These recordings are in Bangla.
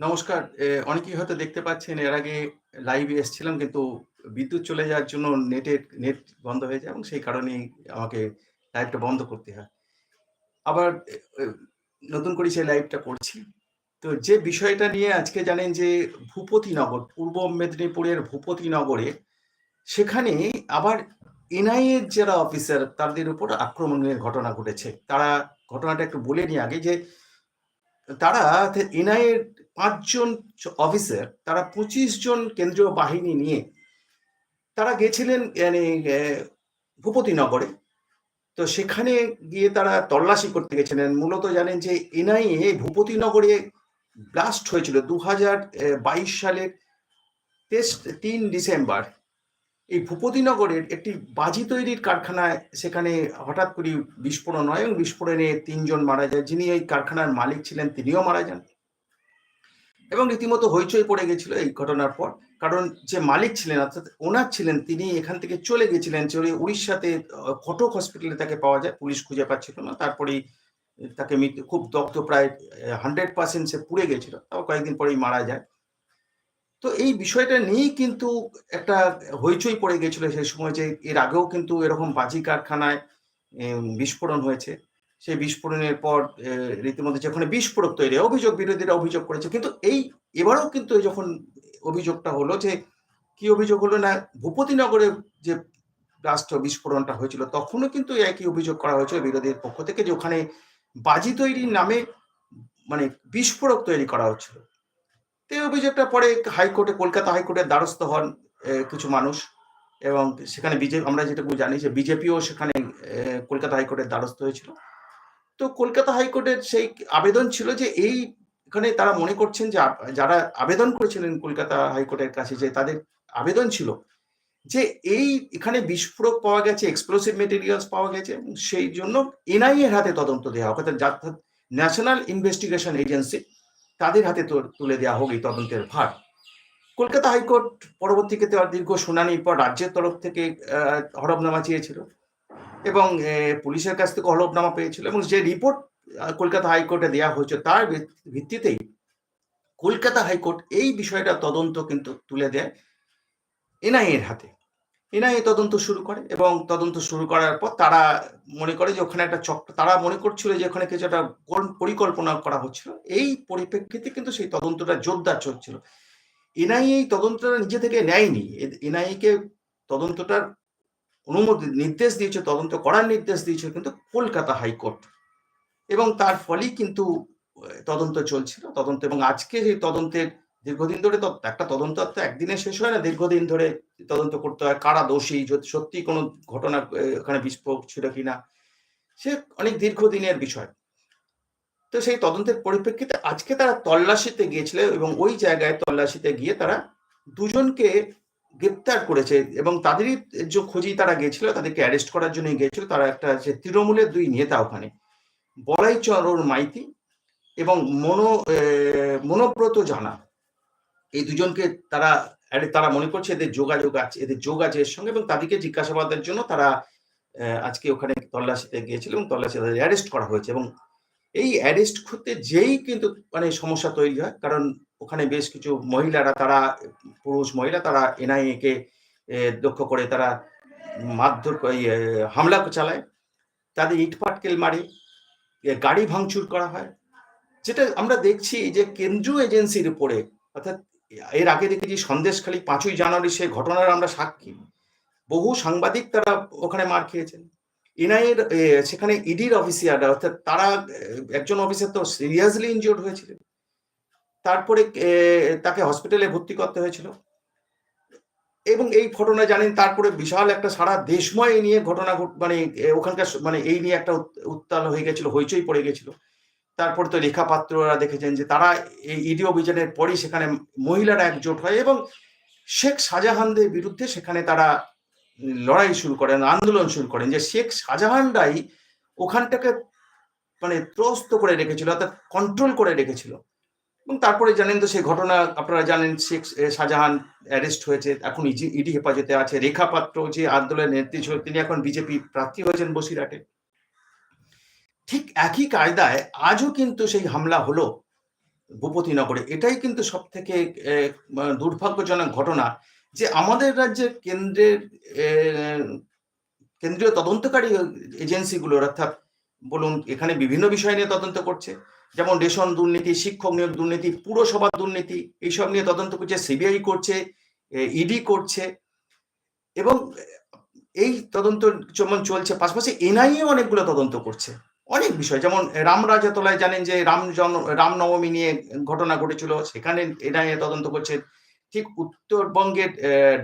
নমস্কার। অনেকেই হয়তো দেখতে পাচ্ছেন এর আগে লাইভে এসেছিলাম কিন্তু বিদ্যুৎ চলে যাওয়ার জন্য নেটের নেট বন্ধ হয়ে যায় এবং সেই কারণেই আমাকে লাইভটা বন্ধ করতে হয়। আবার নতুন করে সেই লাইভটা করছি। তো যে বিষয়টা নিয়ে আজকে জানেন যে ভূপতিনগর, পূর্ব মেদিনীপুরের ভূপতিনগরে সেখানে আবার এনআইএ যারা অফিসার তাদের উপর আক্রমণের ঘটনা ঘটেছে। তারা ঘটনাটা একটু বলে নিই আগে যে তারা তে এনআইএ এর ৫ জন চ অফিসার, তারা ২৫ জন কেন্দ্রীয় বাহিনী নিয়ে তারা গেছিলেন মানে ভূপতিনগরে। তো সেখানে গিয়ে তারা তল্লাশি করতে গেছিলেন। মূলত জানেন যে এনআইএ ভূপতিনগরে ব্লাস্ট হয়েছিল ২০২২ সালের তেস ৩ ডিসেম্বর। এই ভূপতিনগরের একটি বাজি তৈরির কারখানায় সেখানে হঠাৎ করেই বিস্ফোরণ হয় এবং বিস্ফোরণে তিনজন মারা যায়। যিনি এই কারখানার মালিক ছিলেন, তিনিও মারা যান। এবং রীতিমতো হইচই পড়ে গেছিল এই ঘটনার পর। কারণ যে মালিক ছিলেন, অর্থাৎ ওনার ছিলেন, তিনি এখান থেকে চলে গেছিলেন। চলে উড়িষ্যাতে কটক হসপিটালে তাকে পাওয়া যায়। পুলিশ খুঁজে পাচ্ছিল না। তারপরেই তাকে মৃত্যু খুব দগ্ধ প্রায় হান্ড্রেড পার্সেন্ট সে পুড়ে গেছিল। তাও কয়েকদিন পরেই মারা যায়। তো এই বিষয়টা নিয়েই কিন্তু একটা হইচই পড়ে গেছিল সেই সময় যে এর আগেও কিন্তু এরকম বাজি কারখানায় বিস্ফোরণ হয়েছে। সেই বিস্ফোরণের পর রীতিমতো যেখানে বিস্ফোরক তৈরি অভিযোগ বিরোধীরা অভিযোগ করেছে। কিন্তু এই, এবারেও কিন্তু যখন অভিযোগটা হলো যে, কি অভিযোগ হলো না ভূপতিনগরে যে রাষ্ট্র বিস্ফোরণটা হয়েছিল, তখনও কিন্তু একই অভিযোগ করা হয়েছিল বিরোধীর পক্ষ থেকে যে ওখানে বাজি তৈরির নামে মানে বিস্ফোরক তৈরি করা হচ্ছিল। তো এই অভিযোগটা পরে হাইকোর্টে, কলকাতা হাইকোর্টের দ্বারস্থ হন কিছু মানুষ এবং সেখানে বিজেপি আমরা যেটুকু জানি যে বিজেপিও সেখানে কলকাতা হাইকোর্টের দ্বারস্থ হয়েছিল। তো কলকাতা হাইকোর্টের সেই আবেদন ছিল যে এই এখানে তারা মনে করছেন যে যারা আবেদন করেছিলেন কলকাতা হাইকোর্টের কাছে যে তাদের আবেদন ছিল যে এই এখানে বিস্ফোরক পাওয়া গেছে, এক্সপ্লোসিভ ম্যাটেরিয়ালস পাওয়া গেছে সেই জন্য এনআইএ এর হাতে তদন্ত দেওয়া হোক। অর্থাৎ ন্যাশনাল ইনভেস্টিগেশন এজেন্সি তাদের হাতে তুলে দেওয়া হোক এই তদন্তের ভার। কলকাতা হাইকোর্ট পরবর্তীতে দীর্ঘ শুনানির পর রাজ্যের তরফ থেকে আ হলফনামা চেয়েছিল এবং পুলিশের কাছ থেকে হলফনামা পেয়েছিল এবং যে রিপোর্ট কলকাতা হাইকোর্টে দেওয়া হয়েছে তার ভিত, ভিত্তিতেই কলকাতা হাইকোর্ট এই বিষয়টা তদন্ত কিন্তু তুলে দেয় এনআইএ এর হাতে। এনআইএ তদন্ত শুরু করে এবং তদন্ত শুরু করার পর তারা মনে করে যে ওখানে একটা চক্র, তারা মনে করছিল যে ওখানে কিছু একটা পরিকল্পনা করা হচ্ছিল। এই পরিপ্রেক্ষিতে কিন্তু সেই তদন্তটা জোরদার চলছিল। এনআইএ এই তদন্তটা নিজে থেকে নেয়নি। এনআইএ কে তদন্তটার অনুমতি নির্দেশ দিয়েছে, তদন্ত করার নির্দেশ দিয়েছে কিন্তু কলকাতা হাইকোর্ট। এবং তার ফলেই কিন্তু তদন্ত চলছিল। তদন্ত এবং আজকে যে তদন্তের দীর্ঘদিন ধরে একটা তদন্ত তো একদিনে শেষ হয় না। দীর্ঘদিন ধরে তদন্ত করতে হয়। কারা দোষী? যদি সত্যিই কোনো ঘটনা ওখানে বিস্ফোরক ছিল কিনা? সে অনেক দীর্ঘদিনের বিষয়। তো সেই তদন্তের পরিপ্রেক্ষিতে আজকে তারা তল্লাশিতে গিয়েছিল এবং ওই জায়গায় তল্লাশিতে গিয়ে তারা দুজনকে গ্রেপ্তার করেছে এবং তাদেরই যে খোঁজেই তারা গেছিল তাদেরকে অ্যারেস্ট করার জন্যই গিয়েছিল। তারা একটা যে তৃণমূলের দুই নেতা ওখানে। বলাইচরণ মাইতি এবং মনো মনোব্রত জানা। এই দুজনকে তারা তারা মনে করছে এদের যোগাযোগ আছে, এদের যোগ আছে এর সঙ্গে এবং তাদেরকে জিজ্ঞাসাবাদের জন্য তারা আজকে ওখানে তল্লাশিতে গিয়েছিল এবং তল্লাশি তাদের অ্যারেস্ট করা হয়েছে এবং এই অ্যারেস্ট করতে যেই কিন্তু মানে সমস্যা তৈরি হয়। কারণ ওখানে বেশ কিছু মহিলারা তারা পুরুষ মহিলা তারা এনআইএ কে লক্ষ্য করে তারা মারধর ইয়ে হামলা চালায়। তাদের ইটপাটকেল মারে, গাড়ি ভাঙচুর করা হয়। যেটা আমরা দেখছি যে কেন্দ্রীয় এজেন্সির উপরে অর্থাৎ এর আগে দেখেছি সন্দেশখালী ৫ ই জানুয়ারি সেই ঘটনার আমরা সাক্ষী। বহু সাংবাদিক তারা ওখানে মার খেয়েছেন। এনআইএ এর সেখানে ইডির অফিসিয়ালরা অর্থাৎ তারা একজন অফিসার তো সিরিয়াসলি ইনজিউরড হয়েছিলেন। তারপরে তাকে হসপিটালে ভর্তি করতে হয়েছিল। এবং এই ঘটনা জানেন তারপরে বিশাল একটা সারা দেশময় এই নিয়ে ঘটনা ঘট মানে ওখানকার মানে এই নিয়ে একটা উত্তাল হয়ে গেছিল, হইচই পড়ে গেছিল। তারপরে তো রেখা পাত্ররা দেখেছেন যে তারা এই ইডি অভিযানের পরই সেখানে মহিলারা একজোট হয় এবং শেখ শাহজাহানদের বিরুদ্ধে সেখানে তারা লড়াই শুরু করেন, আন্দোলন শুরু করেন যে শেখ শাহজাহানরাই ওখানটাকে মানে ত্রস্ত করে রেখেছিল অর্থাৎ কন্ট্রোল করে রেখেছিল। এবং তারপরে জানেন তো সেই ঘটনা, আপনারা জানেন শেখ শাহজাহান অ্যারেস্ট হয়েছে। এখন ইডি হেফাজতে আছে। রেখা পাত্র যে আন্দোলনের নেত্রী ছিল, তিনি এখন বিজেপি প্রার্থী হয়েছেন বসিরহাটে। ঠিক একই কায়দায় আজও কিন্তু সেই হামলা হলো ভূপতিনগরে এটাই কিন্তু সব থেকে দুর্ভাগ্যজনক ঘটনা যে আমাদের রাজ্যে কেন্দ্রের কেন্দ্রীয় তদন্তকারী এজেন্সিগুলো, অর্থাৎ বলুন এখানে বিভিন্ন বিষয় নিয়ে তদন্ত করছে যেমন রেশন দুর্নীতি, শিক্ষক নিয়োগ দুর্নীতি, পুরসভা দুর্নীতি, এইসব নিয়ে তদন্ত করছে, সিবিআই করছে ইডি করছে। এবং এই তদন্ত যেমন চলছে, পাশাপাশি এনআইএ অনেকগুলো তদন্ত করছে। অনেক বিষয়, যেমন রামরাজাতলায় জানেন যে রাম জন রামনবমী নিয়ে ঘটনা ঘটেছিল, সেখানে এনআইএ তদন্ত করছে। ঠিক উত্তরবঙ্গের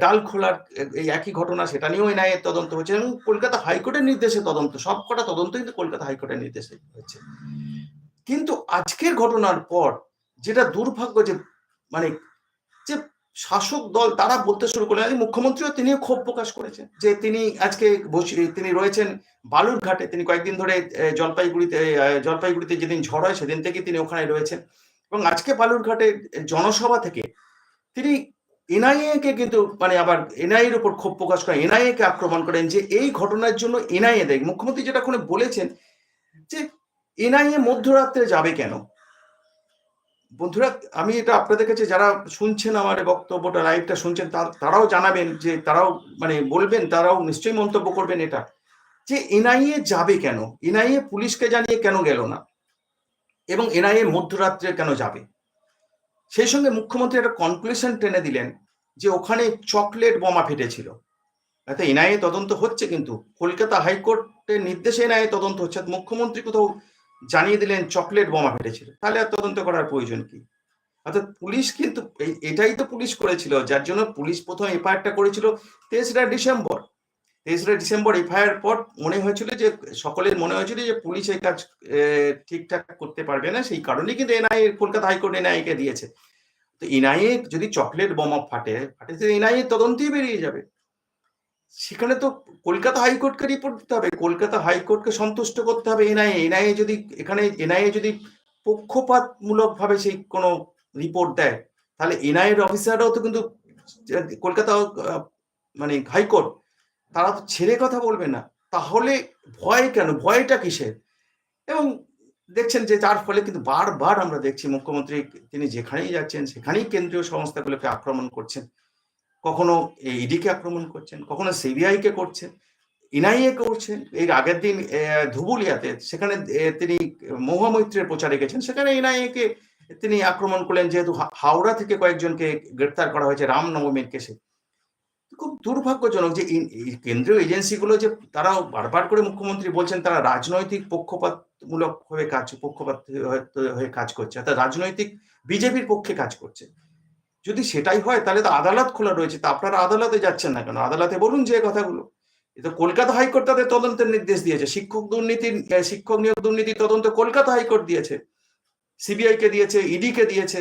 ডালখোলার এই একই ঘটনা, সেটা নিয়েও এনআইএ তদন্ত হচ্ছে। এবং কলকাতা হাইকোর্টের নির্দেশে তদন্ত, সবকটা তদন্ত কিন্তু কলকাতা হাইকোর্টের নির্দেশে হচ্ছে। কিন্তু আজকের ঘটনার পর যেটা দুর্ভাগ্য যে মানে যে শাসক দল তারা বলতে শুরু করলেন মুখ্যমন্ত্রীও তিনিও ক্ষোভ প্রকাশ করেছেন যে তিনি আজকে তিনি রয়েছেন বালুরঘাটে, তিনি কয়েকদিন ধরে জলপাইগুড়িতে জলপাইগুড়িতে যেদিন ঝড় হয় সেদিন থেকে তিনি ওখানে রয়েছেন। এবং আজকে বালুরঘাটে জনসভা থেকে তিনি এনআইএ কে কিন্তু মানে আবার এনআইএর উপর ক্ষোভ প্রকাশ করেন এনআইএ কে আক্রমণ করেন যে এই ঘটনার জন্য এনআইএ দেয়। মুখ্যমন্ত্রী যেটা কোনো বলেছেন যে এনআইএ মধ্যরাত্রে যাবে কেন? বন্ধুরা, আমি এটা আপনাদের কাছে যারা শুনছেন আমার বক্তব্যটা লাইভটা শুনছেন তারাও জানাবেন যে, তারাও মানে বলবেন, তারাও নিশ্চয়ই মন্তব্য করবেন এটা। যে এনআইএ যাবে কেন? এনআইএ পুলিশকে জানিয়ে কেন গেল না? এবং এনআইএ মধ্যরাত্রে কেন যাবে? সেই সঙ্গে মুখ্যমন্ত্রী একটা কনক্লুশন টেনে দিলেন যে ওখানে চকলেট বোমা ফেটেছিল। এনআইএ তদন্ত হচ্ছে কিন্তু, কলকাতা হাইকোর্টের নির্দেশে এনআইএ তদন্ত হচ্ছে। মুখ্যমন্ত্রী কোথাও জানিয়ে দিলেন চকলেট বোমা ফেটেছিল। তাহলে আর তদন্ত করার প্রয়োজন কি? অর্থাৎ পুলিশ কিন্তু এটাই তো পুলিশ করেছিল, যার জন্য পুলিশ প্রথম এফআইআরটা করেছিল তেসরা ডিসেম্বর। তেসরা ডিসেম্বর এফআইআর পর মনে হয়েছিল যে, সকলের মনে হয়েছিল যে পুলিশ এই কাজ ঠিকঠাক করতে পারবে না, সেই কারণেই কিন্তু NIA, Kolkata high court NIA কে দিয়েছে। তো এনআইএ যদি চকলেট বোমা ফাটে ফাটে এনআইএ তদন্তই বেরিয়ে যাবে। সেখানে তো কলকাতা হাইকোর্টকে রিপোর্ট দিতে হবে। কলকাতা হাইকোর্টকে সন্তুষ্ট করতে হবে এনআইএ এনআইএ যদি এখানে এনআইএ যদি পক্ষপাতমূলক ভাবে সেই কোনো রিপোর্ট দেয়, তাহলে এনআইএর অফিসাররাও তো কিন্তু কলকাতা মানে হাইকোর্ট, তারা তো ছেড়ে কথা বলবে না। তাহলে ভয় কেন? ভয়টা কিসের? এবং দেখছেন যে যার ফলে কিন্তু বারবার আমরা দেখছি, মুখ্যমন্ত্রী তিনি যেখানেই যাচ্ছেন, সেখানেই কেন্দ্রীয় সংস্থাগুলোকে আক্রমণ করছেন। কখনো ইডিকে আক্রমণ করছেন, কখনো সিবিআই কে করছেন এনআইএ করছেন। এর আগের দিন ধুবুলিয়াতে সেখানে তিনি মহামৈত্রের প্রচারে গেছেন। সেখানে এনআইএ কে তিনি আক্রমণ করলেন, যেহেতু হাওড়া থেকে কয়েকজনকে গ্রেপ্তার করা হয়েছে রামনবমীর কেসে। খুব দুর্ভাগ্যজনক যে কেন্দ্রীয় এজেন্সিগুলো যে তারাও বারবার করে মুখ্যমন্ত্রী বলছেন, তারা রাজনৈতিক পক্ষপাতমূলক হয়ে কাজ, পক্ষপাত হয়ে কাজ করছে, অর্থাৎ রাজনৈতিক, বিজেপির পক্ষে কাজ করছে। যদি সেটাই হয়, তাহলে তো আদালত খোলা রয়েছে। তা আপনারা আদালতে যাচ্ছেন না কেন? আদালতে বলুন যে কথাগুলো। তো কলকাতা হাইকোর্ট তাদের তদন্তের নির্দেশ দিয়েছে। শিক্ষক দুর্নীতি শিক্ষক নিয়োগ দুর্নীতি তদন্ত কলকাতা হাইকোর্ট দিয়েছে। সিবিআই কে দিয়েছে ইডি কে দিয়েছে।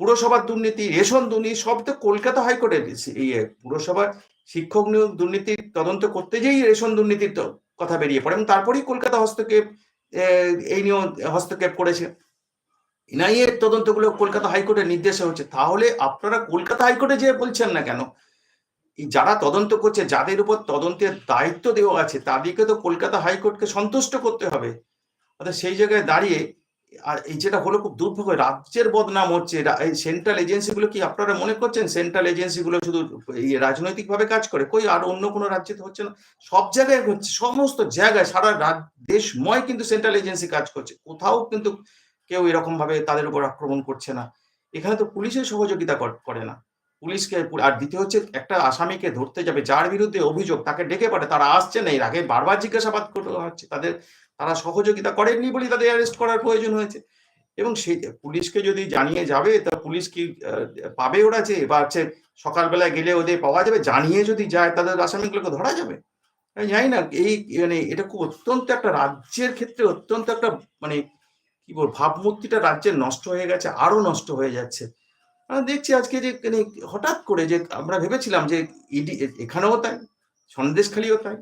পুরসভার দুর্নীতি, রেশন দুর্নীতি, সব তো কলকাতা হাইকোর্টের ইয়ে পুরসভার শিক্ষক নিয়োগ দুর্নীতি তদন্ত করতে যেই রেশন দুর্নীতির কথা বেরিয়ে পড়ে এবং তারপরেই কলকাতা হস্তক্ষেপ এই নিয়েও হস্তক্ষেপ করেছে। এনআইএ তদন্তগুলো কলকাতা হাইকোর্টের নির্দেশে হচ্ছে। তাহলে আপনারা কলকাতা হাইকোর্টে যে বলছেন না কেন? যারা তদন্ত করছে, যাদের উপর তদন্তের দায়িত্ব দেওয়া আছে, তাদেরকে তো কলকাতা হাইকোর্টকে সন্তুষ্ট করতে হবে। অর্থাৎ সেই জায়গায় দাঁড়িয়ে, আর এই যেটা হলো খুব দুর্ভাগ্য, রাজ্যের বদনাম হচ্ছে। এই সেন্ট্রাল এজেন্সিগুলো কি আপনারা মনে করছেন? সেন্ট্রাল এজেন্সিগুলো শুধু রাজনৈতিকভাবে কাজ করে? কই আর অন্য কোনো রাজ্যে তো হচ্ছে না। সব জায়গায় হচ্ছে, সমস্ত জায়গায়, সারা দেশময় কিন্তু সেন্ট্রাল এজেন্সি কাজ করছে। কোথাও কিন্তু কেউ এরকম ভাবে তাদের উপর আক্রমণ করছে না। এখানে তো পুলিশের সহযোগিতা করে না। পুলিশকে আর দ্বিতীয় হচ্ছে একটা আসামিকে ধরতে যাবে, যার বিরুদ্ধে অভিযোগ তাকে ডেকে পারে তারা আসছে না এর আগে বারবার জিজ্ঞাসাবাদ করা হচ্ছে। তাদের, তারা সহযোগিতা করেননি বলেই তাদের অ্যারেস্ট করার প্রয়োজন হয়েছে। এবং সেই পুলিশকে যদি জানিয়ে যাবে, তা পুলিশ কি পাবে ওরা যে, বা হচ্ছে সকালবেলায় গেলে ওদের পাওয়া যাবে? জানিয়ে যদি যায়, তাদের আসামিগুলোকে ধরা যাবে? জানি না, এই মানে এটা খুব অত্যন্ত একটা রাজ্যের ক্ষেত্রে অত্যন্ত একটা মানে কি বল ভাবমূর্তিটা রাজ্যের নষ্ট হয়ে গেছে, আরও নষ্ট হয়ে যাচ্ছে। দেখছি আজকে যে মানে হঠাৎ করে যে, আমরা ভেবেছিলাম যে, ইডি, এখানেও তাই, সন্দেশখালিও তাই।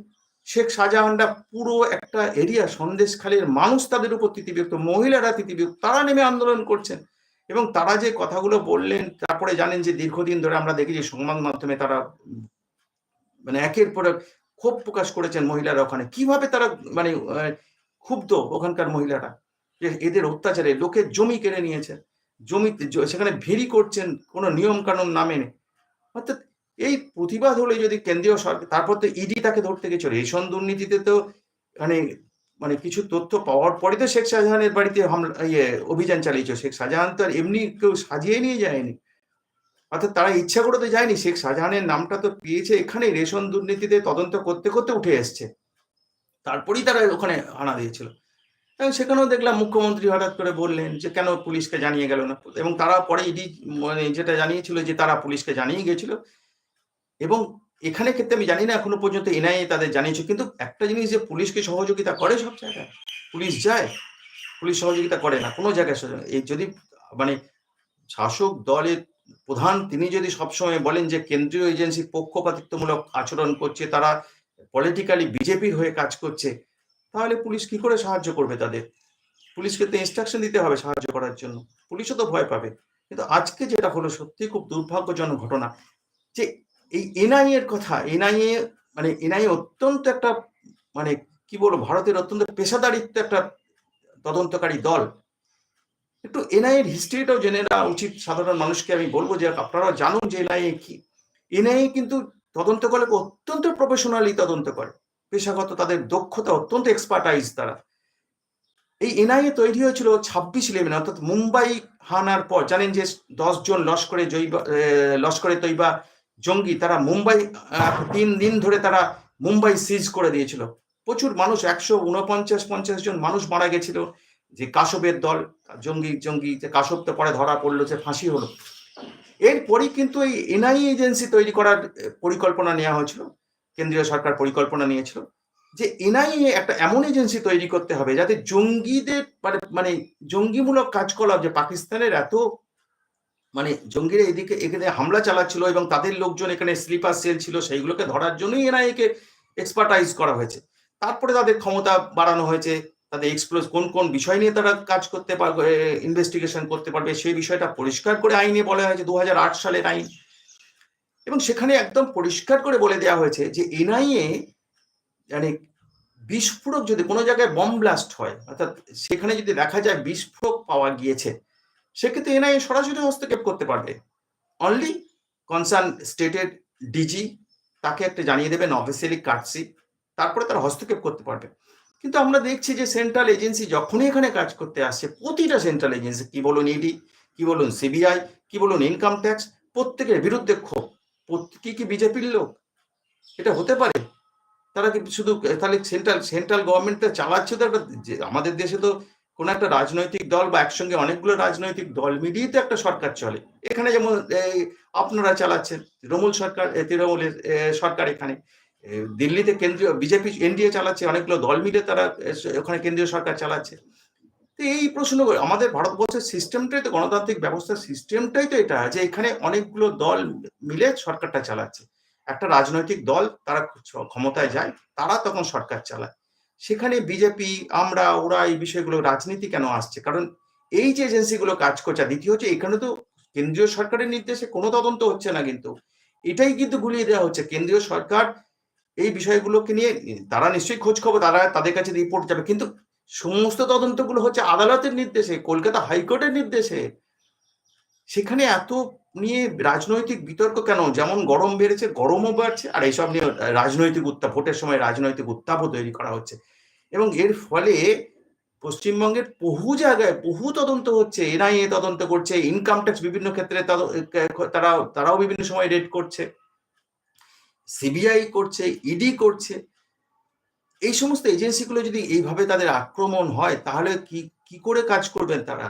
শেখ শাহজাহানরা পুরো একটা এরিয়া সন্দেশখালীর মানুষ তাদের উপর তিতিবিরক্ত, মহিলারা তিতিবিরক্ত, তারা নেমে আন্দোলন করছেন। এবং তারা যে কথাগুলো বললেন, তারপরে জানেন যে, দীর্ঘদিন ধরে আমরা দেখি যে, সংবাদ মাধ্যমে তারা মানে একের পর ক্ষোভ প্রকাশ করেছেন মহিলারা ওখানে। কীভাবে তারা মানে ক্ষুব্ধ ওখানকার মহিলারা? যে এদের অত্যাচারে লোকের জমি কেড়ে নিয়েছে। জমিতে সেখানে ভেরি করছেন, কোনো নিয়ম কানুন না মেনে। অর্থাৎ এই প্রতিবাদ হলে যদি কেন্দ্রীয় সরকার, তারপর তো ইডি তাকে ধরতে গেছিল রেশন দুর্নীতিতে তো মানে মানে কিছু তথ্য পাওয়ার পরে তো শেখ শাহজাহানের বাড়িতে হামলা ইয়ে অভিযান চালিয়েছে। শেখ শাহজাহান তো আর এমনি কেউ সাজিয়ে নিয়ে যায়নি। অর্থাৎ তারা ইচ্ছা করে তো যায়নি। শেখ শাহজাহানের নামটা তো পেয়েছে এখানে। রেশন দুর্নীতিতে তদন্ত করতে করতে উঠে এসছে। তারপরেই তারা ওখানে হানা দিয়েছিল। এবং সেখানেও দেখলাম মুখ্যমন্ত্রী হঠাৎ করে বললেন যে, কেন পুলিশকে জানিয়ে গেল না? এবং তারা পরে ইডি মানে যেটা জানিয়েছিল যে, তারা পুলিশকে জানিয়ে গেছিল। এবং এখানে ক্ষেত্রে আমি জানি না, এখনও পর্যন্ত এনআইএ তাদের জানিয়েছে। কিন্তু একটা জিনিস যে, পুলিশকে সহযোগিতা করে সব জায়গায়। পুলিশ যায়, পুলিশ সহযোগিতা করে না, কোনো জায়গায় এই যদি মানে শাসক দলের প্রধান, তিনি যদি সবসময় বলেন যে, কেন্দ্রীয় এজেন্সি পক্ষপাতিত্বমূলক আচরণ করছে, তারা পলিটিক্যালি বিজেপির হয়ে কাজ করছে তাহলে পুলিশ কি করে সাহায্য করবে তাদের? পুলিশকে তো ইনস্ট্রাকশন দিতে হবে সাহায্য করার জন্য। পুলিশও তো ভয় পাবে। কিন্তু আজকে যেটা হলো সত্যি খুব দুর্ভাগ্যজনক ঘটনা, যে এই এনআইএ এর কথা এনআইএ মানে এনআইএ অত্যন্ত একটা মানে কি বলব, ভারতের অত্যন্ত পেশাদারিত্ব একটা তদন্তকারী দল। একটু এনআইএর হিস্ট্রিটাও জেনে নেওয়া উচিত সাধারণ মানুষকে। আমি বলব যে আপনারা জানুন যে এনআইএ কি। এনআইএ কিন্তু তদন্ত করে অত্যন্ত প্রফেশনালি তদন্ত করে। পেশাগত তাদের দক্ষতা অত্যন্ত এক্সপার্টাইজ তারা। এই এনআইএ তৈরি হয়েছিল ছাব্বিশ ইলেভেন অর্থাৎ মুম্বাই হানার পর, জানেন যে দশ জন লস্করে জৈবা লস্করে তৈবা জঙ্গি, তারা মুম্বাই তিন দিন ধরে তারা মুম্বাই সিজ করে দিয়েছিল। প্রচুর মানুষ, একশো উনপঞ্চাশ পঞ্চাশ জন মানুষ মারা গেছিল। যে কাশবের দল, জঙ্গি জঙ্গি, যে কাশব তো পরে ধরা পড়ল, যে ফাঁসি হলো। এরপরই কিন্তু এই এনআই এজেন্সি তৈরি করার পরিকল্পনা নেওয়া হয়েছিল। কেন্দ্রীয় সরকার পরিকল্পনা নিয়েছিল যে এনআইএ একটা এমন এজেন্সি তৈরি করতে হবে যাতে জঙ্গিদের মানে মানে জঙ্গিমূলক কাজকলাপ, যে পাকিস্তানের এত মানে জঙ্গিরা এদিকে, এখানে হামলা চালাচ্ছিল এবং তাদের লোকজন এখানে স্লিপার সেল ছিল, সেইগুলোকে ধরার জন্যই এনআইএ কে এক্সপার্টাইজ করা হয়েছে। তারপরে তাদের ক্ষমতা বাড়ানো হয়েছে, তাদের এক্সপ্লোজ কোন কোন বিষয় নিয়ে তারা কাজ করতে পারবে ইনভেস্টিগেশন করতে পারবে, সেই বিষয়টা পরিষ্কার করে আইনে বলা হয়েছে, দু হাজার আট সালের আইন। এবং সেখানে একদম পরিষ্কার করে বলে দেওয়া হয়েছে যে এনআইএ মানে বিস্ফোরক যদি কোনো জায়গায় বম ব্লাস্ট হয়, অর্থাৎ সেখানে যদি দেখা যায় বিস্ফোরক পাওয়া গিয়েছে, সেক্ষেত্রে এনআইএ সরাসরি হস্তক্ষেপ করতে পারবে। অনলি কনসার্ন স্টেটের ডিজি তাকে একটা জানিয়ে দেবেন অফিসিয়ালি কাটসি তারপরে তারা হস্তক্ষেপ করতে পারবে। কিন্তু আমরা দেখছি যে সেন্ট্রাল এজেন্সি যখনই এখানে কাজ করতে আসছে প্রতিটা সেন্ট্রাল এজেন্সি কি বলুন ইডি কি বলুন সিবিআই কি বলুন ইনকাম ট্যাক্স প্রত্যেকের বিরুদ্ধে ক্ষোভ। প্রত্যেকে কি বিজেপির লোক? এটা হতে পারে। তারা কি শুধু তাহলে সেন্ট্রাল সেন্ট্রাল গভর্নমেন্টটা চালাচ্ছে তো একটা আমাদের দেশে তো কোনো একটা রাজনৈতিক দল বা একসঙ্গে অনেকগুলো রাজনৈতিক দল মিলিয়ে তো একটা সরকার চলে। এখানে যেমন আপনারা চালাচ্ছেন, তৃণমূল সরকার তৃণমূলের সরকার এখানে। দিল্লিতে কেন্দ্রীয়, বিজেপি, এনডিএ চালাচ্ছে, অনেকগুলো দল মিলে তারা ওখানে কেন্দ্রীয় সরকার চালাচ্ছে। তো এই প্রশ্ন আমাদের ভারতবর্ষের সিস্টেমটাই তো গণতান্ত্রিক ব্যবস্থার সিস্টেমটাই তো এটা যে এখানে অনেকগুলো দল মিলে সরকারটা চালাচ্ছে। একটা রাজনৈতিক দল তারা ক্ষমতায় যায়, তারা তখন সরকার চালায়। সেখানে বিজেপি, আমরা, ওরা এই বিষয়গুলো রাজনীতি কেন আসছে? কারণ এই যে এজেন্সিগুলো কাজ করছে দ্বিতীয় হচ্ছে এখানে তো কেন্দ্রীয় সরকারের নির্দেশে কোনো তদন্ত হচ্ছে না কিন্তু। এটাই কিন্তু গুলিয়ে দেওয়া হচ্ছে। কেন্দ্রীয় সরকার এই বিষয়গুলোকে নিয়ে, তারা নিশ্চয়ই খোঁজ খবর, তারা তাদের কাছে রিপোর্ট যাবে। কিন্তু সমস্ত তদন্তগুলো হচ্ছে আদালতের নির্দেশে, কলকাতা হাইকোর্টের নির্দেশে। সেখানে এত নিয়ে রাজনৈতিক বিতর্ক কেন? যেমন গরম বেড়েছে, গরমও বাড়ছে, আর এইসব নিয়ে রাজনৈতিক উত্তাপ, ভোটের সময় রাজনৈতিক উত্তাপও তৈরি করা হচ্ছে। এবং এর ফলে পশ্চিমবঙ্গের বহু জায়গায় বহু তদন্ত হচ্ছে, এনআইএ তদন্ত করছে ইনকাম ট্যাক্স বিভিন্ন ক্ষেত্রে তারা, তারাও বিভিন্ন সময় রেড করছে। সিবিআই করছে ইডি করছে। এই সমস্ত এজেন্সিগুলো যদি এইভাবে তাদের আক্রমণ হয়, তাহলে কি কি করে কাজ করবেন তারা?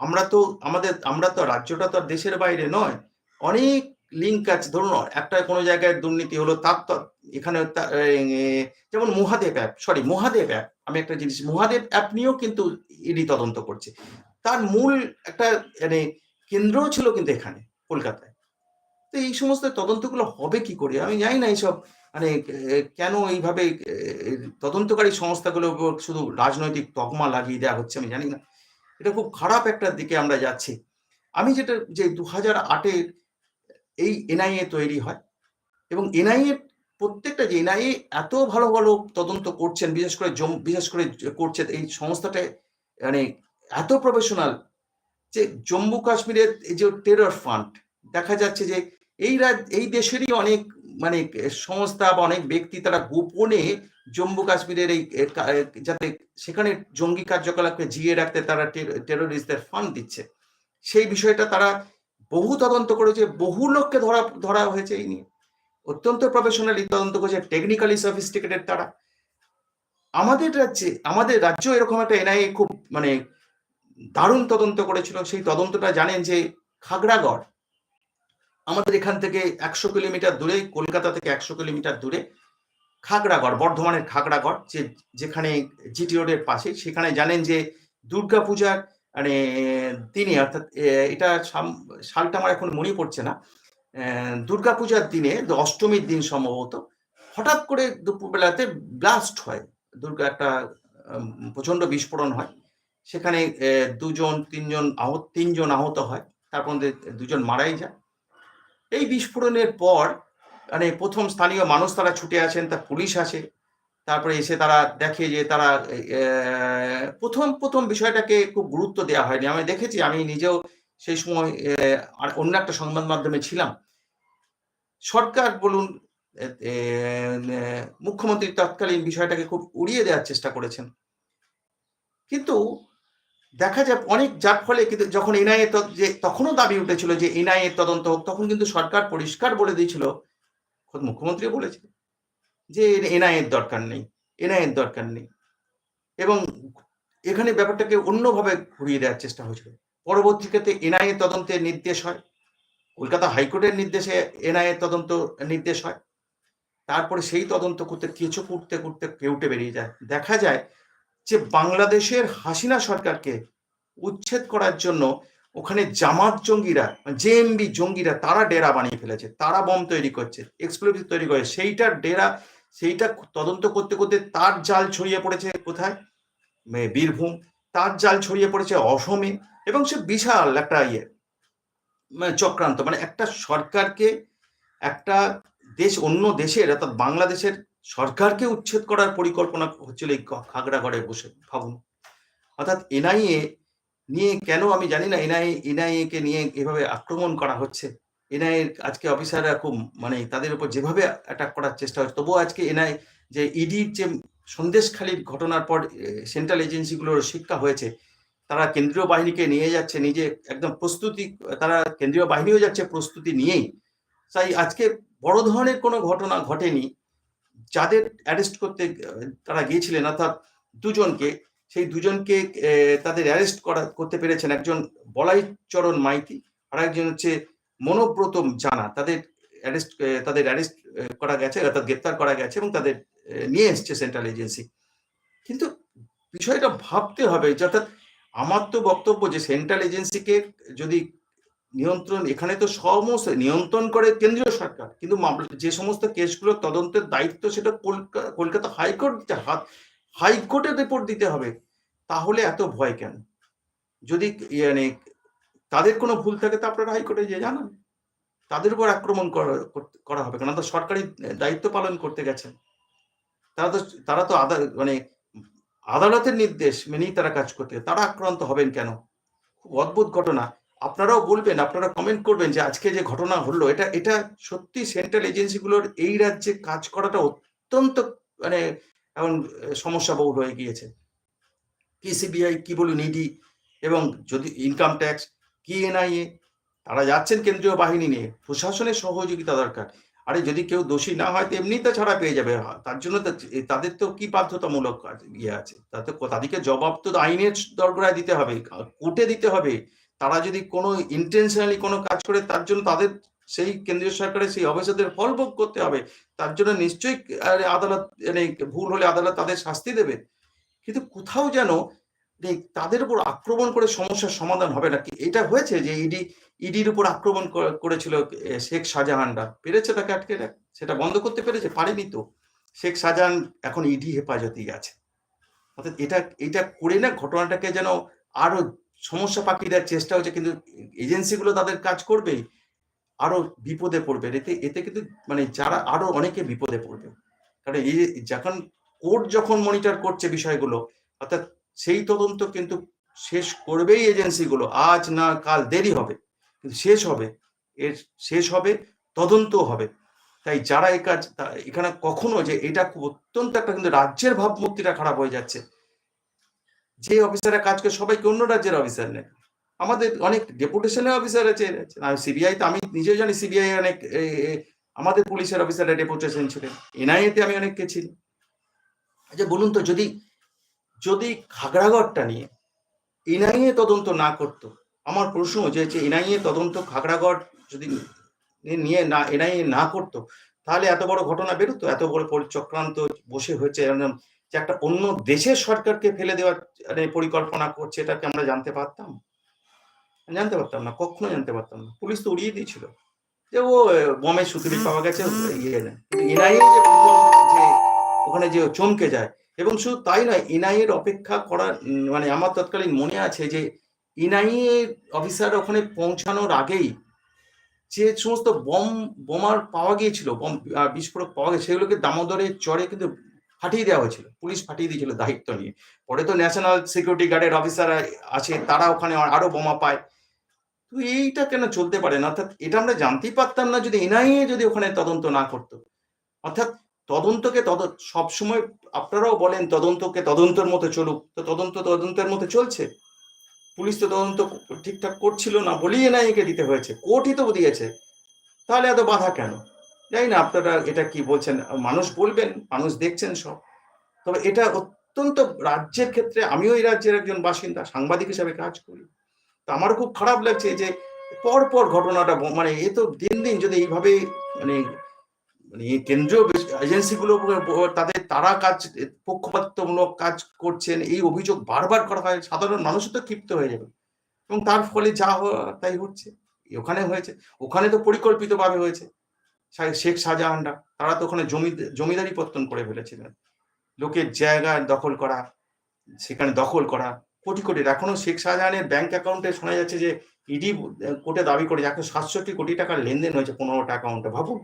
আমরা তো আমাদের, আমরা তো রাজ্যটা তো দেশের বাইরে নয়। অনেক লিঙ্ক আছে। ধরুন, একটা কোনো জায়গায় দুর্নীতি হলো, তার এখানে যেমন Mahadev app sorry Mahadev app আমি একটা জিনিস, মহাদেব অ্যাপ নিয়েও কিন্তু ইডি তদন্ত করছে। তার মূল একটা মানে কেন্দ্র ছিল কিন্তু এখানে, কলকাতায়। তো এই সমস্ত তদন্তগুলো হবে কি করে? আমি জানি না এইসব মানে কেন এইভাবে তদন্তকারী সংস্থাগুলো শুধু রাজনৈতিক তকমা লাগিয়ে দেওয়া হচ্ছে আমি জানি না। এটা খুব খারাপ একটা দিকে আমরা যাচ্ছি। আমি যেটা, যে দু হাজার আটের এই এনআইএ তৈরি হয় এবং এনআইএ প্রত্যেকটা, যে এনআইএ এত ভালো ভালো তদন্ত করছেন, বিশেষ করে জম- বিশেষ করে করছে, এই সংস্থাটা মানে এত প্রফেশনাল যে জম্মু কাশ্মীরের এই যে টেরর ফান্ড দেখা যাচ্ছে যে এই এই দেশেরই অনেক মানে সংস্থা বা অনেক ব্যক্তি তারা গোপনে জম্মু কাশ্মীরের এই যাতে সেখানে জঙ্গি কার্যকলাপকে জিয়ে রাখতে তারা টেরোরিস্টদের ফান্ড দিচ্ছে। সেই বিষয়টা তারা বহু তদন্ত করেছে, বহু লোককে ধরা ধরা হয়েছে এই নিয়ে। অত্যন্ত প্রফেশনালি তদন্ত করেছে টেকনিক্যালি সফিস্টিকেটেড তারা। আমাদের রাজ্যে, আমাদের রাজ্য এরকম একটা এনআইএ খুব মানে দারুণ তদন্ত করেছিল। সেই তদন্তটা জানেন যে খাগড়াগড় আমাদের এখান থেকে একশো কিলোমিটার দূরে, কলকাতা থেকে একশো কিলোমিটার দূরে, খাগড়াগড়, বর্ধমানের খাগড়াগড়, যে যেখানে জিটি রোডের পাশে সেখানে জানেন যে দুর্গাপূজার মানে দিনে, অর্থাৎ এটা সালটা আমার এখন মনে পড়ছে না দুর্গাপূজার দিনে, অষ্টমীর দিন সম্ভবত, হঠাৎ করে দুপুরবেলাতে ব্লাস্ট হয়, দুর্গা একটা প্রচণ্ড বিস্ফোরণ হয়, সেখানে দুজন, তিনজন আহত তিনজন আহত হয়, তারপর দুজন মারাই যায় এই বিস্ফোরণের পর মানে প্রথম স্থানীয় মানুষ তারা ছুটে আসেন তা পুলিশ আসে, তারপরে এসে তারা দেখে যে তারা প্রথম প্রথম বিষয়টাকে খুব গুরুত্ব দেওয়া হয়নি। আমি দেখেছি, আমি নিজেও সেই সময় অন্য একটা সংবাদ মাধ্যমে ছিলাম। সরকার বলুন মুখ্যমন্ত্রী তৎকালীন বিষয়টাকে খুব উড়িয়ে দেওয়ার চেষ্টা করেছেন। কিন্তু দেখা যায় অনেক যার ফলে কিন্তু যখন এনআইএ যে তখনও দাবি উঠেছিল যে এনআইএ তদন্ত হোক, তখন কিন্তু সরকার পরিষ্কার বলে দিয়েছিল, খোদ মুখ্যমন্ত্রী বলেছিল যে এনআইএর দরকার নেই এনআইএর দরকার নেই। এবং এখানে ব্যাপারটাকে অন্যভাবে ঘুরিয়ে দেওয়ার চেষ্টা হয়েছিল। পরবর্তী ক্ষেত্রে এনআইএ তদন্তের নির্দেশ হয়, কলকাতা হাইকোর্টের নির্দেশে এনআইএ তদন্ত নির্দেশ হয়। তারপরে সেই তদন্ত করতে কিছু করতে করতে কেউটে বেরিয়ে যায়। দেখা যায় যে বাংলাদেশের হাসিনা সরকারকে উচ্ছেদ করার জন্য ওখানে জামাত জঙ্গিরা জেএমবি জঙ্গিরা, তারা ডেরা বানিয়ে ফেলেছে, তারা বম তৈরি করছে এক্সপ্লোজিভ তৈরি করে, সেইটার ডেরা, সেইটা তদন্ত করতে করতে তার জাল ছড়িয়ে পড়েছে কোথায়? বীরভূম, তার জাল ছড়িয়ে পড়েছে অসমে এবং সে বিশাল একটা ইয়ে চক্রান্ত মানে একটা সরকারকে একটা দেশ, অন্য দেশের, অর্থাৎ বাংলাদেশের সরকারকে উচ্ছেদ করার পরিকল্পনা হচ্ছিল এই খাগড়াগড়ে বসে, ভাবুন। অর্থাৎ এনআইএ নিয়ে কেন আমি জানি না, এনআইএ এনআইএ কে নিয়ে এভাবে আক্রমণ করা হচ্ছে। এনআইএ আজকে অফিসাররা খুব মানে তাদের উপর যেভাবে অ্যাটাক করার চেষ্টা হচ্ছে, তবুও আজকে এনআই যে ইডির যে সন্দেশখালীর ঘটনার পর সেন্ট্রাল এজেন্সিগুলোর শিক্ষা হয়েছে, তারা কেন্দ্রীয় বাহিনীকে নিয়ে যাচ্ছে, নিজে একদম প্রস্তুতি, তারা কেন্দ্রীয় বাহিনীও যাচ্ছে প্রস্তুতি নিয়েই। তাই আজকে বড় ধরনের কোনো ঘটনা ঘটেনি। যাদের অ্যারেস্ট করতে, তারা গিয়েছিলেন, অর্থাৎ দুজনকে, সেই দুজনকে তাদের অ্যারেস্ট করা, করতে পেরেছেন একজন বলাই চরণ মাইতি, আর একজন হচ্ছে মনোব্রত জানা। তাদের অ্যারেস্ট তাদের অ্যারেস্ট করা গেছে, অর্থাৎ গ্রেপ্তার করা গেছে এবং তাদের নিয়ে এসছে সেন্ট্রাল এজেন্সি কিন্তু বিষয়টা ভাবতে হবে অর্থাৎ আমার তো বক্তব্য যে সেন্ট্রাল এজেন্সিকে যদি নিয়ন্ত্রণ, এখানে তো সমস্ত নিয়ন্ত্রণ করে কেন্দ্রীয় সরকার। কিন্তু যে সমস্ত কেসগুলো তদন্তের দায়িত্ব সেটা কলকা- কলকাতা হাইকোর্ট হাত, হাইকোর্টের রিপোর্ট দিতে হবে। তাহলে এত ভয় কেন? যদি মানে তাদের কোনো ভুল থাকে তা আপনারা হাইকোর্টে যে জানান। তাদের উপর আক্রমণ করা হবে কেন? তো সরকারি দায়িত্ব পালন করতে গেছেন। তারা তো তারা তো মানে আদালতের নির্দেশ মেনেই তারা কাজ করতে তারা আক্রান্ত হবেন কেন? খুব অদ্ভুত ঘটনা। আপনারাও বলবেন, আপনারা কমেন্ট করবেন যে আজকে যে ঘটনা হলো এটা এটা সত্যি সেন্ট্রাল এজেন্সিগুলোর এই রাজ্যে কাজ করাটা অত্যন্ত মানে এখন সমস্যা বহুল হয়ে গিয়েছে। কি সিবিআই কি বলুন ইডি এবং যদি ইনকাম ট্যাক্স কি এনআইএ তারা যাচ্ছেন কেন্দ্রীয় বাহিনী নিয়ে, প্রশাসনের সহযোগিতা দরকার। আরে যদি কেউ দোষী না হয় তো এমনি তো ছাড়া পেয়ে যাবে। তার জন্য তাদের তো কি বাধ্যতামূলক ইয়ে আছে? তাতে তাদেরকে জবাব তো আইনের দরগড়ায় দিতে হবে, কোর্টে দিতে হবে। তারা যদি কোনো ইন্টেনশনালি কোনো কাজ করে, তার জন্য তাদের সেই কেন্দ্রীয় সরকারের সেই অফিসারদের ফল ভোগ করতে হবে। তার জন্য নিশ্চয়ই আদালত মানে ভুল হলে আদালত তাদের শাস্তি দেবে। কিন্তু কোথাও যেন এই তাদের উপর আক্রমণ করে সমস্যার সমাধান হবে না। এটা হয়েছে যে ইডি, ইডির উপর আক্রমণ করেছিল শেখ শাহজাহানরা পেরেছে তাকে আটকে সেটা বন্ধ করতে পেরেছে? পারেনি তো। শেখ শাহজাহান এখন ইডি হেফাজতেই আছে। অর্থাৎ এটা এটা করে না ঘটনাটাকে যেন আরও সমস্যা পাকিয়ে দেওয়ার চেষ্টা হচ্ছে, কিন্তু এজেন্সিগুলো তাদের কাজ করবেই, আরও বিপদে পড়বে। এতে এতে কিন্তু মানে যারা আরও অনেকে বিপদে পড়বে। কারণ এই যখন কোর্ট যখন মনিটর করছে বিষয়গুলো, অর্থাৎ সেই তদন্ত কিন্তু শেষ করবেই এজেন্সিগুলো আজ না কাল দেরি হবে, কিন্তু শেষ হবে। এর শেষ হবে তদন্ত হবে। তাই যারা এই কাজ এখানে কখনো যে, এটা অত্যন্ত একটা কিন্তু রাজ্যের ভাবমূর্তিটা খারাপ হয়ে যাচ্ছে। যে অফিসাররা কাজ করে সবাইকে অন্য রাজ্যের অফিসার নেয় আমাদের অনেক ডেপুটেশনের অফিসার আছে সিবিআই তো, আমি নিজেও জানি সিবিআই অনেক আমাদের পুলিশের অফিসাররা ডেপুটেশন ছিলেন এনআইএতে আমি অনেককে ছিল আচ্ছা বলুন তো, যদি যদি খাগড়াগড়টা নিয়ে এনআইএ তদন্ত না করতো, আমার প্রশ্ন যে এনআইএ তদন্ত খাগড়াগড় যদি নিয়ে না, এনআইএ না করতো, তাহলে এত বড় ঘটনা বেরোতো? এত বড় পরিচক্রান্ত বসে হয়েছে যে একটা অন্য দেশের সরকারকে ফেলে দেওয়ার মানে পরিকল্পনা করছে, এটাকে আমরা জানতে পারতাম? জানতে পারতাম না, কখনো জানতে পারতাম না। পুলিশ তো উড়িয়ে দিয়েছিল। যে ও বমের সুতুরি পাওয়া গেছে ইয়ে এনআইএ যে যে ওখানে যে চমকে যায়, এবং শুধু তাই নয় এনআইএর অপেক্ষা করা মানে আমার তৎকালীন মনে আছে যে, এনআইএ অফিসার ওখানে পৌঁছানোর আগেই যে সমস্ত বম, বোমার পাওয়া গিয়েছিল, বম বিস্ফোরক পাওয়া গেছে সেগুলোকে দামোদরের চরে কিন্তু ফাটিয়ে দেওয়া হয়েছিল, পুলিশ ফাটিয়ে দিয়েছিল দায়িত্ব নিয়ে। পরে তো ন্যাশনাল সিকিউরিটি গার্ডের অফিসার আছে তারা ওখানে আরও বোমা পায়। তো এইটা কেন চলতে পারে না? অর্থাৎ এটা আমরা জানতেই পারতাম না যদি এনআইএ যদি ওখানে তদন্ত না করতো। অর্থাৎ তদন্তকে তদ, সবসময় আপনারাও বলেন তদন্তকে তদন্তের মতো চলুক। তো তদন্ত তদন্তের মতো চলছে। পুলিশ তো তদন্ত ঠিকঠাক করছিল না বলেই এনআইএকে দিতে হয়েছে। কোর্টই তো দিয়েছে। তাহলে এত বাধা কেন? জানি না আপনারা এটা কি বলছেন, মানুষ বলবেন, মানুষ দেখছেন সব। তবে এটা অত্যন্ত রাজ্যের ক্ষেত্রে, আমিও এই রাজ্যের একজন বাসিন্দা, সাংবাদিক হিসাবে কাজ করি। তো আমারও খুব খারাপ লাগছে যে পর পর ঘটনাটা মানে এ তো দিন দিন যদি এইভাবে মানে মানে কেন্দ্রীয় এজেন্সিগুলো তাদের তারা কাজ, পক্ষপাতমূলক কাজ করছেন, এই অভিযোগ বারবার করা হয়, সাধারণ মানুষও তো ক্ষিপ্ত হয়ে যাবে। এবং তার ফলে যা তাই হচ্ছে। ওখানে হয়েছে। ওখানে তো পরিকল্পিতভাবে হয়েছে। শেখ শাহজাহানরা, তারা তো ওখানে জমি, জমিদারি পত্তন করে ফেলেছিলেন। লোকের জায়গা দখল করা, সেখানে দখল করা, কোটি কোটি। এখনও শেখ শাহজাহানের ব্যাংক অ্যাকাউন্টে শোনা যাচ্ছে যে ইডি কোর্টে দাবি করে একশো সাতষট্টি কোটি টাকার লেনদেন হয়েছে পনেরোটা অ্যাকাউন্টে ভাবুন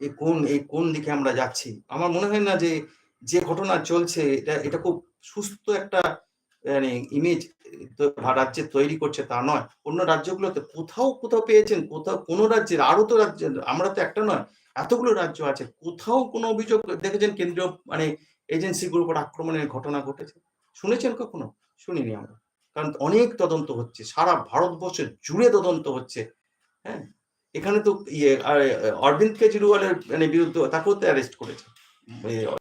এই কোন এই কোন দিকে আমরা যাচ্ছি? আমার মনে হয় না যে যে ঘটনা চলছে, এটা এটা খুব সুস্থ একটা ইমেজ রাজ্যে তৈরি করছে তা নয়। অন্য রাজ্যগুলোতে কোথাও কোথাও পেয়েছেন, কোথাও কোনো রাজ্যের আরও তো রাজ্য, আমরা তো একটা নয়, এতগুলো রাজ্য আছে, কোথাও কোনো অভিযোগ দেখেছেন কেন্দ্রীয় মানে এজেন্সিগুলোর উপর আক্রমণের ঘটনা ঘটেছে? শুনেছেন কখনো? শুনিনি আমরা। কারণ অনেক তদন্ত হচ্ছে, সারা ভারতবর্ষে জুড়ে তদন্ত হচ্ছে হ্যাঁ? এখানে তো ইয়ে অরবিন্দ কেজরিওয়ালের মানে বিরুদ্ধে, তাকেও তো অ্যারেস্ট করেছে।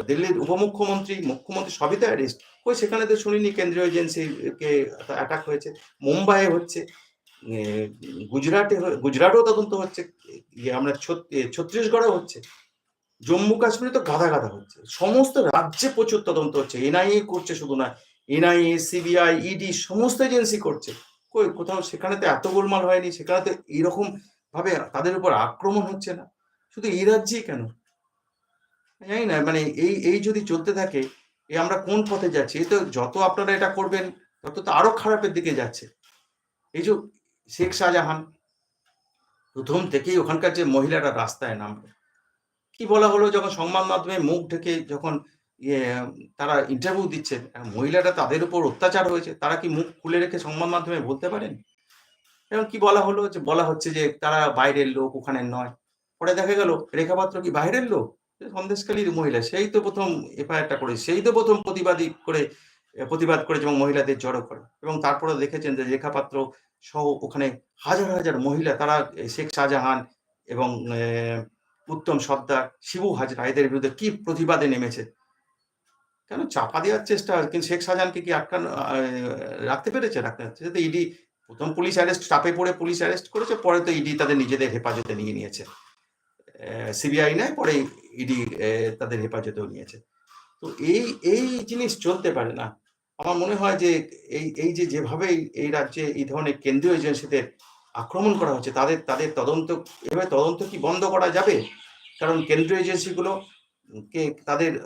দিল্লির উপমুখ্যমন্ত্রী, মুখ্যমন্ত্রী সবই তো অ্যারেস্ট ওই সেখানে তো শুনিনি কেন্দ্রীয় এজেন্সিকে অ্যাটাক হয়েছে। মুম্বাইয়ে হচ্ছে। গুজরাটে গুজরাটেও তদন্ত হচ্ছে। আমরা ছত- ছত্তিশগড়েও হচ্ছে। জম্মু কাশ্মীরে তো গাদা গাদা হচ্ছে। সমস্ত রাজ্যে প্রচুর তদন্ত হচ্ছে। এনআইএ করছে শুধু না, এনআইএ, সিবিআই, ইডি সমস্ত এজেন্সি করছে। কই, কোথাও সেখানে তো এত গোলমাল হয়নি, সেখানে তো এরকম ভাবে তাদের উপর আক্রমণ হচ্ছে না। শুধু এই রাজ্যেই কেন? জানি না মানে এই এই যদি চলতে থাকে এ আমরা কোন পথে যাচ্ছি? তো যত আপনারা এটা করবেন, তত তো আরও খারাপের দিকে যাচ্ছে। এই যে শেখ শাহজাহান প্রথম থেকেই ওখানকার যে মহিলারা রাস্তায় নামবে। কি বলা হলো যখন সংবাদ মাধ্যমে মুখ ঢেকে যখন ইয়ে তারা ইন্টারভিউ দিচ্ছে মহিলারা তাদের উপর অত্যাচার হয়েছে, তারা কি মুখ খুলে রেখে সংবাদ মাধ্যমে বলতে পারেন? এবং কি বলা হলো যে, বলা হচ্ছে যে তারা বাইরের লোক ওখানে নয়। পরে দেখা গেল রেখাপাত্র কি বাইরের লোক? সন্দেশকালীর মহিলা, সেই তো প্রথম এফআইআরটা করে, সেই তো প্রথম প্রতিবাদী করে প্রতিবাদ করেছে এবং মহিলাদের জড়ো করে। এবং তারপরে দেখেছেন যে রেখাপাত্র সহ ওখানে হাজার হাজার মহিলা, তারা শেখ শাহজাহান এবং উত্তম সর্দার, শিবু হাজরা, এদের বিরুদ্ধে কি প্রতিবাদে নেমেছে? কেন চাপা দেওয়ার চেষ্টা? কিন্তু শেখ শাহজাহানকে কি আটকানো রাখতে পেরেছে? রাখতে পারছে। ইডি, প্রথম পুলিশ অ্যারেস্ট, চাপে পড়ে পুলিশ অ্যারেস্ট করেছে, পরে তো ইডি তাদের নিজেদের হেফাজতে নিয়ে নিয়েছে। সিবিআই নেয়, পরে ইডি তাদের হেফাজতেও নিয়েছে। তো এই এই জিনিস চলতে পারে না। আমার মনে হয় যে এই এই যে যেভাবে এই- রাজ্যে এই ধরনের কেন্দ্রীয় এজেন্সিদের আক্রমণ করা হচ্ছে, তাদের তাদের তদন্ত, এভাবে তদন্ত কি বন্ধ করা যাবে? কারণ কেন্দ্রীয় এজেন্সিগুলো কে, তাদের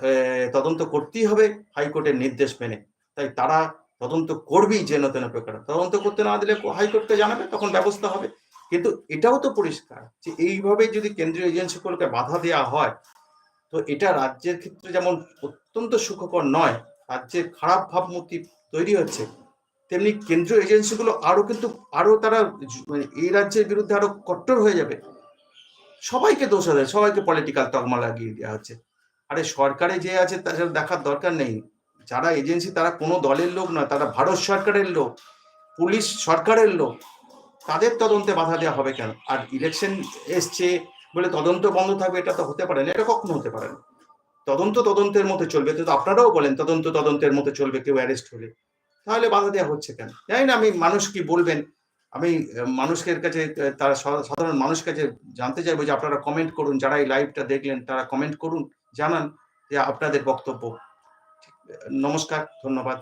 তদন্ত করতেই হবে হাইকোর্টের নির্দেশ মেনে। তাই তারা তদন্ত করবেই যেন তেন প্রকার। তদন্ত করতে না দিলে হাইকোর্টকে জানাবে, তখন ব্যবস্থা হবে। কিন্তু এটাও তো পরিষ্কার যে এইভাবে যদি কেন্দ্রীয় এজেন্সিগুলোকে বাধা দেওয়া হয়, তো এটা রাজ্যের ক্ষেত্রে যেমন অত্যন্ত সুখকর নয় রাজ্যের খারাপ ভাবমূর্তি তৈরি হচ্ছে, তেমনি কেন্দ্রীয় এজেন্সিগুলো আরও কিন্তু আরও তারা মানে এই রাজ্যের বিরুদ্ধে আরও কট্টর হয়ে যাবে। সবাইকে দোষ দেয় সবাইকে পলিটিক্যাল তকমা লাগিয়ে দেওয়া হচ্ছে। আরে সরকারে যে আছে তাদের দেখার দরকার নেই। যারা এজেন্সি তারা কোনো দলের লোক নয়, তারা ভারত সরকারের লোক, পুলিশ সরকারের লোক। তাদের তদন্তে বাধা দেওয়া হবে কেন? আর ইলেকশন এসছে বলে তদন্ত বন্ধ থাকবে, এটা তো হতে পারে না, এটা কখনো হতে পারে না। তদন্ত তদন্তের মধ্যে চলবে, তো আপনারাও বলেন, তদন্ত তদন্তের মধ্যে চলবে কেউ অ্যারেস্ট হলে। তাহলে বাধা দেওয়া হচ্ছে কেন? জানি না, আমি মানুষ কি বলবেন? আমি মানুষের কাছে, তারা সাধারণ মানুষ কাছে জানতে চাইব যে আপনারা কমেন্ট করুন, যারা এই লাইভটা দেখলেন, তারা কমেন্ট করুন, জানান যে আপনাদের বক্তব্য। নমস্কার, ধন্যবাদ।